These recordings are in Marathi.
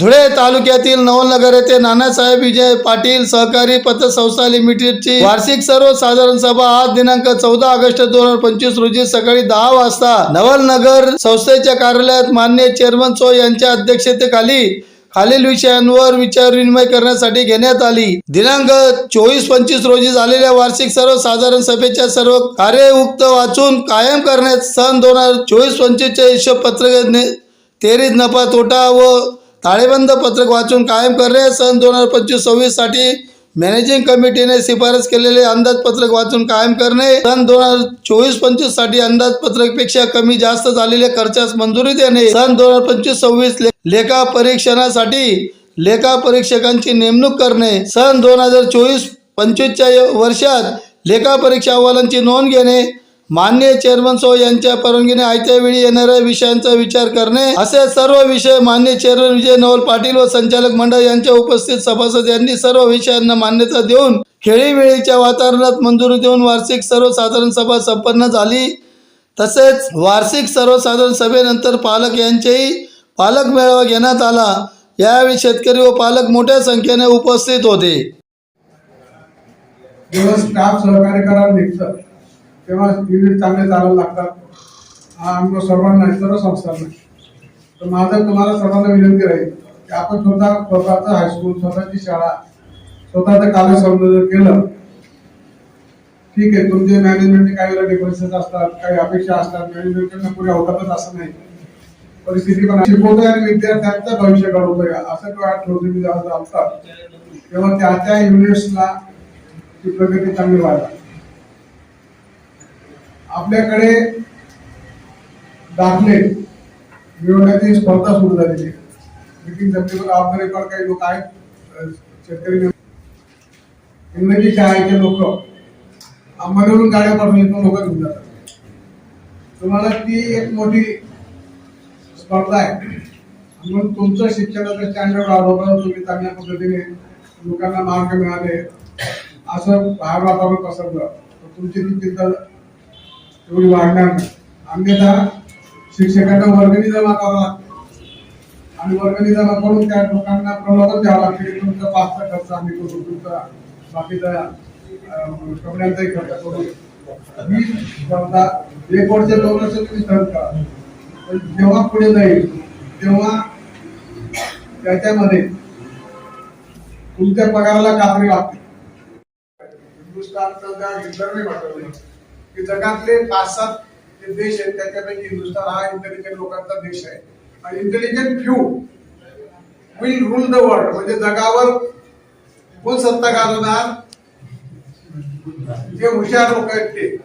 धुळे तालुक्यातील नवलनगर येथे नानासाहेब विजय पाटील सहकारी पतसंस्था लिमिटेडची वार्षिक सर्वसाधारण सभा आज दिनांक चौदा ऑगस्ट दोन हजार पंचवीस रोजी सकाळी दहा वाजता नवलनगर संस्थेच्या कार्यालयात मान्य चेअरमन चो यांच्या अध्यक्षतेखाली खालील विषयांवर विचार विनिमय करण्यासाठी घेण्यात आली. दिनांक चोवीस पंचवीस रोजी झालेल्या वार्षिक सर्वसाधारण सभेच्या सर्व कार्य उक्त वाचून कायम करण्यात सन दोन हजार चोवीस पंचवीसच्या हिशोब पत्रक तेरीज नफा तोटा व ताळेबंद पत्रक वाचून कायम करणे सन दोन हजार पंचवीस सव्वीससाठी मॅनेजिंग कमिटीने शिफारस केलेले अंदाजपत्रक वाचून कायम करणे सन दोन हजार चोवीस पंचवीससाठी कमी जास्त झालेल्या खर्चास मंजुरी देणे सन दोन हजार पंचवीस सव्वीस लेखा परीक्षणासाठी लेखा परीक्षकांची नेमणूक करणे सन दोन हजार चोवीस पंचवीसच्या वर्षात लेखा परीक्षा अहवालांची नोंद घेणे मान्य चेअरमन सो यांच्या परवानगीने आयत्या वेळी येणाऱ्या विषयांचा विचार करणे असे सर्व विषय मान्य चेअरमन विजय नवल पाटील व संचालक मंडळ यांच्या उपस्थित सभासद यांनी सर्व विषयांना मान्यता देऊन खेळीवेळीच्या वातावरणात मंजुरी देऊन वार्षिक सर्वसाधारण सभा संपन्न झाली. तसेच वार्षिक सर्वसाधारण सभेनंतर पालक यांचेही पालक मेळावा घेण्यात आला. यावेळी शेतकरी व पालक मोठ्या संख्येने उपस्थित होते. तेव्हा युनिट चांगले चालायला लागतात. हा सर्वांना सर्व संस्थांना तर माझं तुम्हाला सर्वांना विनंती राहील की आपण स्वतः स्वतःचं हायस्कूल स्वतःची शाळा स्वतःचं कार्य संयोजन केलं ठीक आहे तुमचे मॅनेजमेंटचे काही वेळेला डिफरन्सेस असतात काही अपेक्षा असतात मॅनेजमेंटकडनं पुढे होतातच असं नाही. परिस्थिती पण आहे. शिकवतोय आणि विद्यार्थ्यांचं भविष्य घडवतोय. असं किंवा ठेवतो मी जेव्हा चालतात तेव्हा त्या त्या युनिट्सला ती प्रगती चांगली व्हायला आपल्याकडे दाखले मिळवण्याची स्पर्धा सुरू झालेली आहे. मिटिंग सप्टेंबर जबाबदारी पण काही लोक आहेत. शेतकरी इंग्रजी शाळेचे लोक. अंबानीवरून गाड्या पाठवून इथून लोक घेऊन जातात. तुम्हाला ती एक मोठी स्पर्धा आहे. म्हणून तुमचं शिक्षणाचं स्टँडर्ड वाढवलं तुम्ही चांगल्या पद्धतीने लोकांना मार्ग मिळाले. असं बाहेर वातावरण पसरलं. तर तुमची ती चिंता एवढी वाढणार नाही. अन्यथा शिक्षकांना वर्गणी जमा करावा लागतो आणि वर्गणी जमा करून त्या लोकांना प्रलोभन द्यावं लागते. की तुमचा पाचचा खर्च आम्ही करू. तुमचा बाकीचा कपड्यांचाही खर्च करू. ही समजा एक वर्ष दोन वर्ष तुम्ही सहन करा. पण जेव्हा पुढे जाईल तेव्हा त्याच्यामध्ये तुमच्या पगाराला कात्री लागते हिंदुस्थानचं त्या हिटलरने पाठवले की जगातले पाच सात जे देश आहेत त्याच्यापैकी हिंदुस्थान हा इंटेलिजंट लोकांचा देश आहे. आणि intelligent few will rule the world म्हणजे जगावर कोण सत्ता गाजवणार? जे हुशार लोक आहेत ते.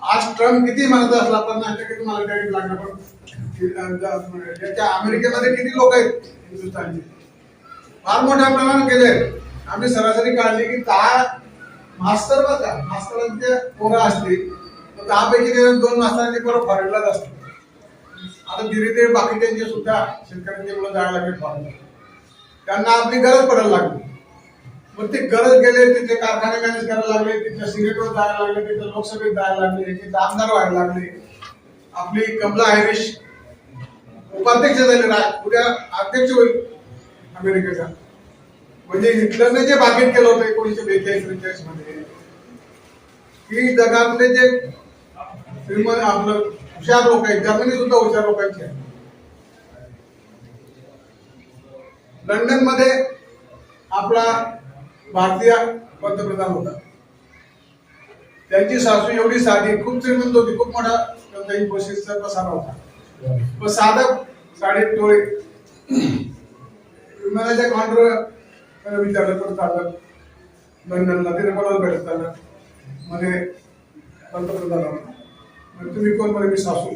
आज ट्रम्प किती म्हणत असला पन्नास टक्के तुम्हाला क्रेडिट लागणार. पण अमेरिकेमध्ये किती लोक आहेत? हिंदुस्थानचे. फार मोठ्या प्रमाणात गेले आम्ही सरासरी काढली की दहा मास्तर बघा मास्तरांचे पोरं असतील तर दहा ते दोन मास्तरांचे पोरं फॉरेनलाच असतात आता धीरे धीरे बाकीच्यांचे सुद्धा शेतकऱ्यांचे मुलं जायला लागले फॉरेनला. त्यांना आपली गरज पडायला लागली. मग ते गरज गेले तिथे कारखाने मॅनेज करायला लागले तिथे सिनेटवर जायला लागले तिथे लोकसभेत जायला लागले तिथे आमदार व्हायला लागले. आपली कमला हॅरिश उपाध्यक्ष झाले उद्या अध्यक्ष होईल अमेरिकेचा. म्हणजे हिटलरने जे भाकीत केलं होतं एकोणीशे बेचाळीस त्रेचाळीसमध्ये की जगातले जे श्रीमंत आपलं हुशार लोक आहेत जर्मनी सुद्धा हुशार लोकांची आहे. लंडनमध्ये आपला भारतीय पंतप्रधान होता. त्यांची सासू एवढी साधी खूप श्रीमंत होती खूप मोठा त्यांचा इन्फोसिसचा पसारा होता. पण साधं साडे टोळे. विमानाच्या काउंटर विचारलं तर चाललं लंडनला तिथे कोणाला भेटत चाललं मध्ये पंतप्रधान आला. तुम्ही कोण म्हणे? मी सासू.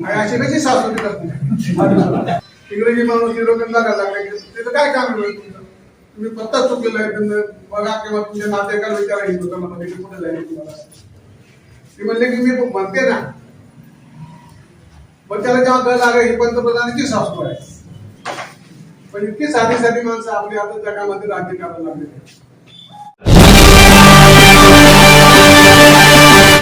आणि अशी कशी सासू तिथं इंग्रजी माणूस युरोपियन लागायला लागले की तिथं काय काम आहे तुमचं? तुम्ही पत्ता चुकलेला आहे बघा किंवा तुमच्या नातेवाईकाला विचारा येईल होतं मला की कुठे जाईल तुम्हाला. ती म्हणले की मी म्हणते ना मग त्याला जेव्हा कळ लागेल ही पंतप्रधानाची सासू आहे. पण इतकी साधी साधी माणसं आपली आता जगामध्ये राज्य करायला लागले.